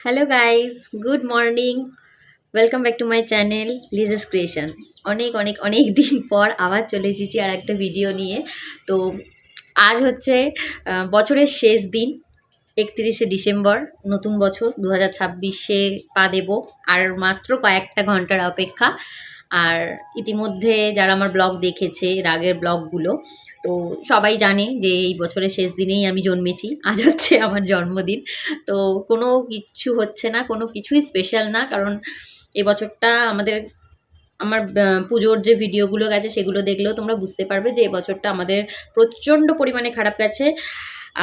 Hello guys good morning welcome back to my channel Liza's creation অনেক অনেক অনেক দিন পর আবার চলে এসেছি আর একটা ভিডিও নিয়ে। তো আজ হচ্ছে বছরের শেষ দিন, একত্রিশে ডিসেম্বর, নতুন বছর, দু হাজার ছাব্বিশে পা দেব। আর মাত্র কয়েকটা ঘণ্টার অপেক্ষা। আর ইতিমধ্যে যারা আমার ব্লগ দেখেছে, এর আগের ব্লগগুলো, তো সবাই জানে যে এই বছরের শেষ দিনেই আমি জন্মেছি। আজ হচ্ছে আমার জন্মদিন। তো কোনো কিছু হচ্ছে না, কোনো কিছুই স্পেশাল না, কারণ এবছরটা আমাদের, আমার পুজোর যে ভিডিওগুলো গেছে সেগুলো দেখলেও তোমরা বুঝতে পারবে যে এবছরটা আমাদের প্রচণ্ড পরিমাণে খারাপ গেছে।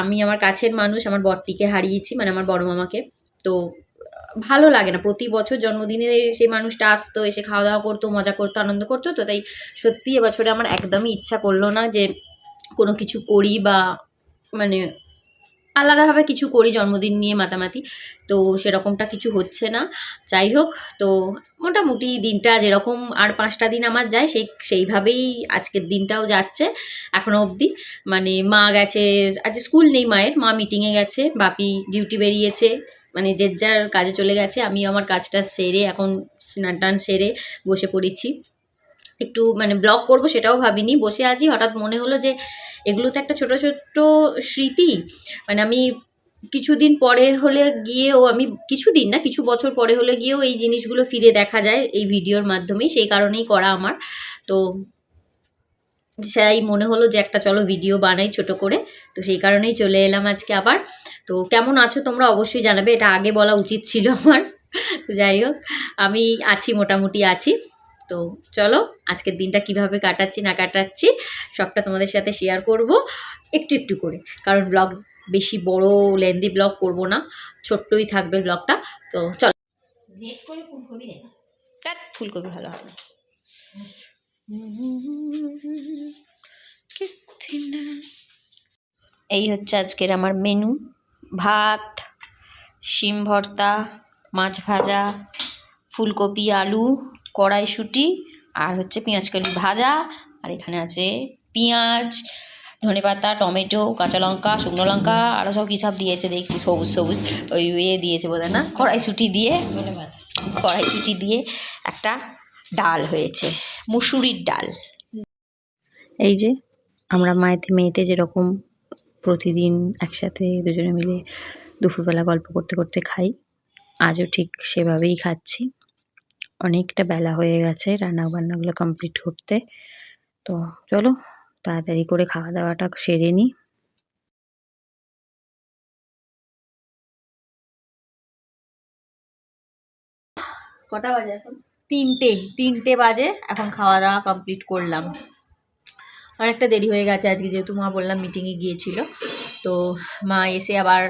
আমি আমার কাছের মানুষ, আমার বরটিকে হারিয়েছি মানে আমার বড় মামাকে। তো ভালো লাগে না। প্রতি বছর জন্মদিনে সেই মানুষটা আসতো, এসে খাওয়া দাওয়া করতো, মজা করতো, আনন্দ করতো তো, তাই সত্যি এবছরে আমার একদমই ইচ্ছা করল না যে কোনো কিছু করি বা মানে আলাদাভাবে কিছু করি, জন্মদিন নিয়ে মাতামাতি। তো সেরকমটা কিছু হচ্ছে না। যাই হোক, তো মোটামুটি দিনটা যেরকম আর পাঁচটা দিন আমার যায়, সেই, সেইভাবেই আজকের দিনটাও যাচ্ছে এখনও অবধি। মানে মা গেছে, আজ স্কুল নেই মায়ের, মা মিটিংয়ে গেছে, বাপি ডিউটি বেরিয়েছে। মানে যে যার কাজে চলে গেছে আমি আমার কাজটা সেরে এখন স্নান টান সেরে বসে পড়েছি। একটু মানে ব্লগ করব সেটাও ভাবিনি, বসে আছি। হঠাৎ মনে হলো যে এগুলো তো একটা ছোট ছোট্ট স্মৃতি। মানে আমি কিছুদিন পরে হলে গিয়েও, আমি কিছুদিন না, কিছু বছর পরে হলে গিয়েও এই জিনিসগুলো ফিরে দেখা যায় এই ভিডিওর মাধ্যমেই, সেই কারণেই করা আমার। তো সেই মনে হলো যে একটা চলো ভিডিও বানাই ছোট করে। তো সেই কারণেই চলে এলাম আজকে আবার। তো কেমন আছো তোমরা অবশ্যই জানাবে। এটা আগে বলা উচিত ছিল আমার। তো যাই হোক আমি আছি মোটামুটি আছি। তো চলো আজকের দিনটা কীভাবে কাটাচ্ছি না কাটাচ্ছি সবটা তোমাদের সাথে শেয়ার করব একটু একটু করে। কারণ ব্লগ বেশি বড় লেন্দি ব্লগ করব না। ছোট্টই থাকবে ব্লগটা তো চলো। ধ্যাৎ, ফুলকপি ভালো হবে এই হচ্ছে আজকের আমার মেনু ভাত, শিম ভর্তা, মাছ ভাজা, ফুলকপি, আলু, কড়াইশুঁটি আর হচ্ছে পেঁয়াজকলি ভাজা। আর এখানে আছে পেঁয়াজ, ধনেপাতা, টমেটো, কাঁচা লঙ্কা, শুকনো লঙ্কা আরও সব কী সব দিয়েছে দেখছি, সবুজ সবুজ। ওই ইয়ে দিয়েছে বোধ না? কড়াইশুঁটি দিয়ে কড়াইশুঁটি দিয়ে একটা ডাল হয়েছে মুসুরির ডাল। এই যে আমরা মায়েতে মেয়েতে যেরকম প্রতিদিন একসাথে দুজনে মিলে দুপুরবেলা গল্প করতে করতে খাই আজও ঠিক সেভাবেই খাচ্ছি। অনেকটা বেলা হয়ে গেছে রান্না বান্নাগুলো কমপ্লিট করতে। তো চলো তাড়াতাড়ি করে খাওয়া দাওয়াটা সেরে নিই। কটা বাজে এখন? তিনটে তিনটে বাজে, এখন খাওয়া দাওয়া কমপ্লিট করলাম। অনেকটা দেরি হয়ে গেছে আজকে, যেহেতু মা বললাম মিটিংয়ে গিয়েছিল। তো মা এসে আবার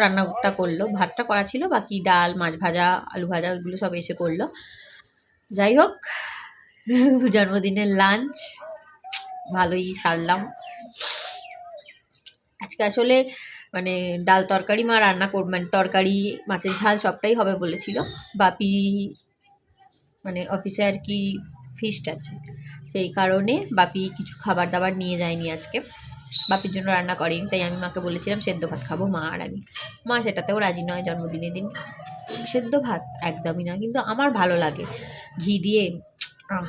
রান্নাটা করল। ভাতটা করা ছিল, বাকি ডাল, মাছ ভাজা, আলু ভাজা, ওইগুলো সব এসে করল। যাই হোক, জন্মদিনের লাঞ্চ ভালোই সারলাম। আজকে আসলে মানে ডাল তরকারি মা রান্না কর মানে তরকারি, মাছের ঝাল সবটাই হবে বলেছিল। বাপি মানে অফিসে আর কি ফিস্ট আছে। সেই কারণে বাপি কিছু খাবার দাবার নিয়ে যায়নি আজকে। বাপির জন্য রান্না করেনি, তাই আমি মাকে বলেছিলাম, সেদ্ধ ভাত খাব মা আর আমি। মা সেটাতেও রাজি নয় জন্মদিনের দিন। সেদ্ধ ভাত? একদমই না, কিন্তু আমার ভালো লাগে। ঘি দিয়ে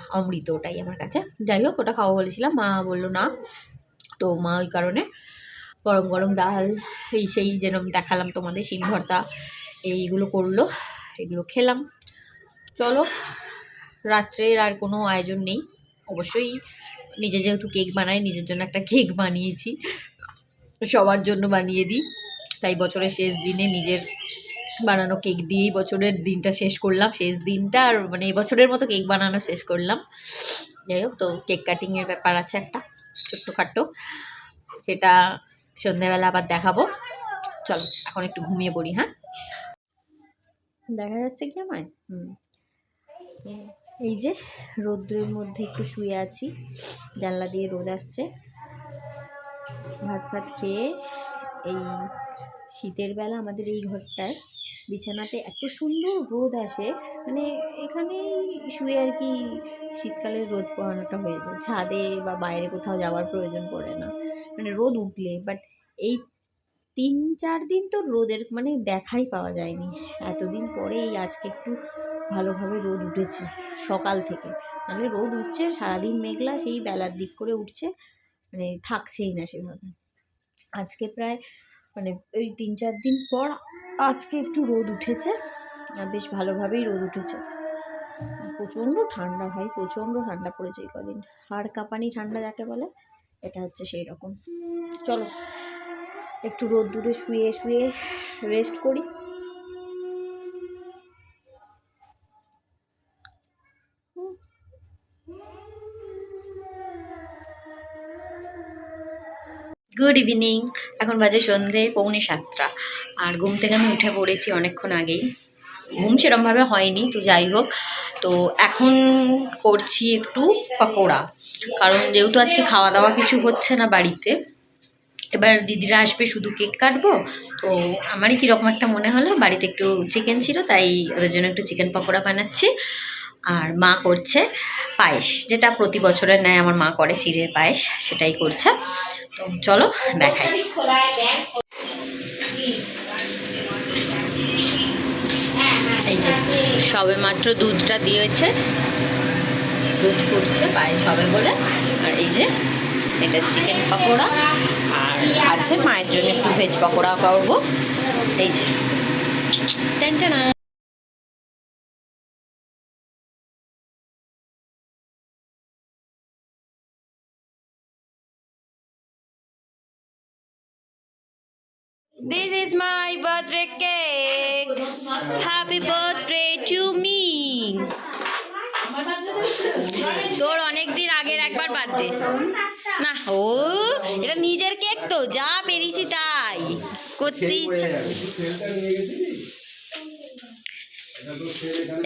অমৃত ওটাই আমার কাছে। যাই হোক, ওটা খাওয়া বলেছিলাম। মা বলল, না। তো মা ওই কারণে গরম গরম ডাল, এই সেই যেরকম দেখালাম তোমাদের শিম ভর্তা এইগুলো করল। এগুলো খেলাম। চলো, রাত্রের আর কোনো আয়োজন নেই। অবশ্যই নিজে যেহেতু কেক বানাই, নিজের জন্য একটা কেক বানিয়েছি। সবার জন্য বানিয়ে দিই। তাই বছরের শেষ দিনে নিজের বানানো কেক দিয়েই বছরের দিনটা শেষ করলাম। শেষ দিনটা আর মানে বছরের মতো কেক বানানো শেষ করলাম। যাই হোক, তো কেক কাটিংয়ের ব্যাপার আছে একটা, ছোট্টখাট্টো। সেটা সন্ধ্যাবেলা আবার দেখাবো। চলো, এখন একটু ঘুমিয়ে পড়ি হ্যাঁ? দেখা যাচ্ছে কি আমায়? হুম। এই যে রৌদ্রের মধ্যে একটু শুয়ে আছি। জানলা দিয়ে রোদ আসছে। ভাত ভাত খেয়ে এই শীতের বেলা আমাদের এই ঘরটায় বিছানাতে এত সুন্দর রোদ আসে। মানে এখানে শুয়ে আর কি শীতকালের রোদ পোহানোটা হয়ে যায়। ছাদে বা বাইরে কোথাও যাওয়ার প্রয়োজন পড়ে না। মানে রোদ উঠলে বাট এই তিন চার দিন তো রোদের মানে দেখাই পাওয়া যায়নি। এতদিন পরে এই আজকে একটু ভালোভাবে রোদ উঠেছে সকাল থেকে। নাহলে রোদ উঠছে, সারাদিন মেঘলা, সেই বেলার দিক করে উঠছে মানে থাকছেই না সেভাবে। আজকে প্রায় মানে ওই তিন চার দিন পর আজকে একটু রোদ উঠেছে, আর বেশ ভালোভাবেই রোদ উঠেছে। প্রচণ্ড ঠান্ডা ভাই, প্রচণ্ড ঠান্ডা পড়েছে এই কদিন। হাড় কাঁপানি ঠান্ডা যাকে বলে, এটা হচ্ছে সেই রকম। চলো, একটু রোদ দূরে শুয়ে শুয়ে রেস্ট করি। গুড ইভিনিং এখন বাজে সন্ধে, পৌনে সাতটা। আর ঘুম থেকে আমি উঠে পড়েছি অনেকক্ষণ আগেই। ঘুম সেরমভাবে হয়নি, তো যাই হোক। তো এখন করছি একটু পকোড়া। কারণ যেহেতু আজকে খাওয়া দাওয়া কিছু হচ্ছে না বাড়িতে, এবার দিদিরা আসবে শুধু কেক কাটবো। তো আমারই কীরকম একটা মনে হলো, বাড়িতে একটু চিকেন ছিল, তাই ওদের জন্য একটু চিকেন পকোড়া বানাচ্ছি। আর মা করছে পায়েস, যেটা প্রতি বছরের ন্যায় আমার মা করে চিড়ের পায়েস, সেটাই করছে। চলো দেখাই। এই যে, সবে মাত্র দুধটা দিয়েছে। দুধ ফুটছে পায়ে সবে বলে। আর এই যে, এটা চিকেন পকোড়া। আর আছে মায়ের জন্য একটু ভেজ পকোড়া করব। এই যে। Tension This is my birthday cake. Happy birthday to me. তোর অনেক দিন আগের একবার বার্থডে না ও এটা নিজের কেক তো যা পেরেছি তাই করতে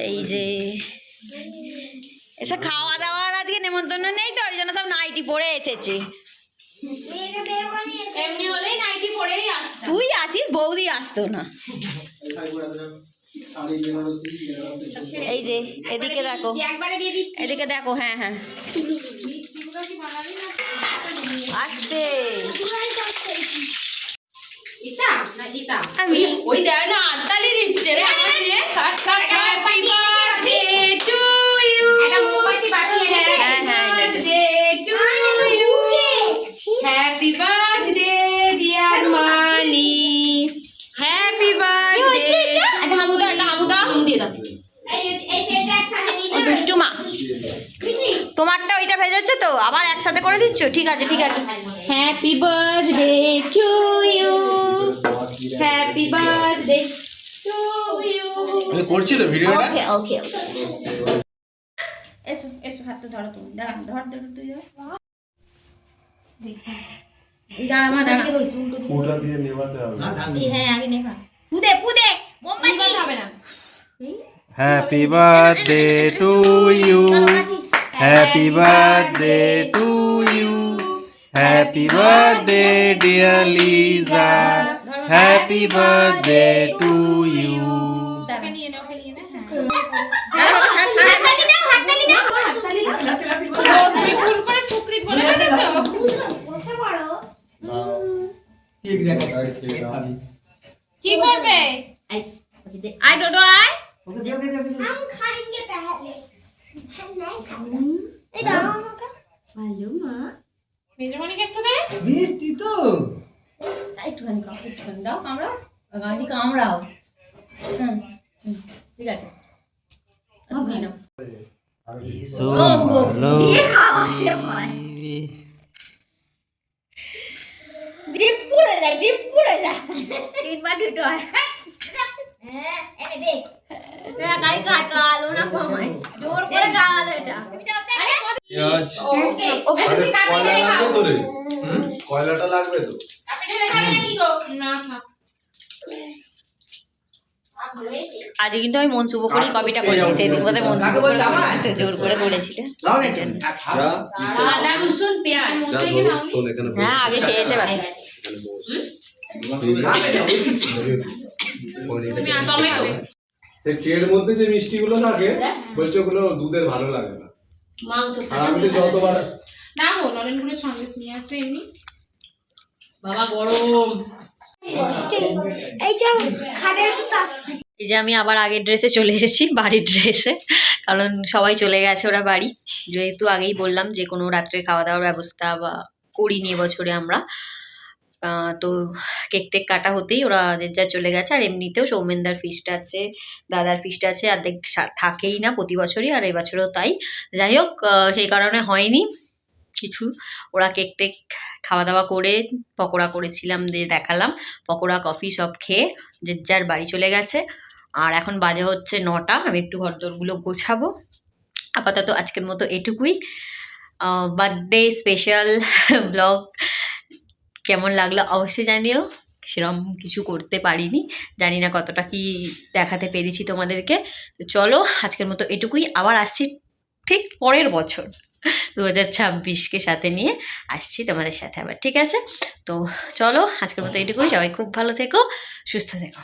এই যে এসব খাওয়া দাওয়ার আজকে নেমন্তন্ন নেই তো ওই জন্য সব নাইটি পরে এসেছে এমনি হলেই নাইটি পরেই আসতাম। তুই আসিস বৌদি আসতো না। এই যে এদিকে দেখো। দিয়ে এদিকে দেখো হ্যাঁ হ্যাঁ। আসতে আমি ওই দেখ না আত্তালি দিচ্ছে রে আমার cut cut happy birthday to একসাথে করে দিচ্ছ? ঠিক আছে ঠিক আছে। Happy birthday to you happy birthday to you আমি করছি তো ভিডিওটা ওকে ওকে এসো এসো হাতটা ধরো তুমি। দাঁড়া ধর ধর তুই দাঁড়া মা দাঁড়া ওটা দিয়ে নেভাতে হবে। হ্যাঁ আগে নেখা পুদে পুদে মোমবাতি। হবে না। Happy birthday to you happy birthday to you happy birthday dear Liza happy birthday to you okay নিয়ে নে ওকে নিয়ে নে ও, তুমি ভুল করে সুকৃত বলে ফেলেছো কি করবে আই ডোডো আই মেজমানিকে একটু দে। মিষ্টি তো। একটুখানি কাম একটুখানি দাও কামড়াও। গাড়ি কামড়াও। হুম। হুম, ঠিক আছে। নিয়ে নাও। যায় ডিপ পুড়ে যায় তিনবার দুটো হয়। হ্যাঁ এটা গাড়ি কালো না কমায় জোর করে গালো এটা আরে পেঁয়াজ আরে কয়লা লাগবে তো রে কয়লাটা লাগবে তো? আজকে কিন্তু আমি মন শুভ করেই কপিটা করেছি সেদিন বোধহয় মন শুভ করে জোর করে করেছিলে আদা রসুন পেঁয়াজ। বস। হ্যাঁ আগে খেয়েছে বাকি টমেটো। মধ্যে যে মিষ্টিগুলো থাকে বলছে ওগুলো দুধের ভালো লাগে না। মাংস আর যতবার না গো নলেন সন্দেশ নিয়ে আসবে এমনি। বাবা গরম। এইটা খাটের তাস এই যে আমি আবার আগের ড্রেসে চলে এসেছি বাড়ির ড্রেসে। কারণ সবাই চলে গেছে ওরা বাড়ি। যেহেতু আগেই বললাম যে কোনো রাত্রে খাওয়া দাওয়ার ব্যবস্থা বা করিনি এবছরে আমরা। তো কেক টেক কাটা হতেই ওরা যে যা চলে গেছে, আর এমনিতেও সৌমেনদার ফিস্ট আছে, দাদার ফিস্ট আছে আর দেখ থাকেই না প্রতি বছরই, আর এবছরও তাই। যাই হোক সেই কারণে হয়নি কিছু। ওরা কেক টেক খাওয়া দাওয়া করে পকোড়া করেছিলাম দিয়ে দেখালাম। পকোড়া, কফি সব খেয়ে যে যার বাড়ি চলে গেছে। আর এখন বাজে হচ্ছে নটা, আমি একটু ঘরদোরগুলো গোছাবো। আপাতত আজকের মতো এটুকুই। বার্থডে স্পেশাল ব্লগ কেমন লাগল অবশ্যই জানিও। সেরম কিছু করতে পারিনি। জানি না কতটা কি দেখাতে পেরেছি তোমাদেরকে। চলো, আজকের মতো এটুকুই। আবার আসছি ঠিক পরের বছর দু হাজার ছাব্বিশকে সাথে নিয়ে আসছি তোমাদের সাথে আবার, ঠিক আছে? তো চলো, আজকের মতো এটুকুই। সবাই খুব ভালো থেকো, সুস্থ থেকো।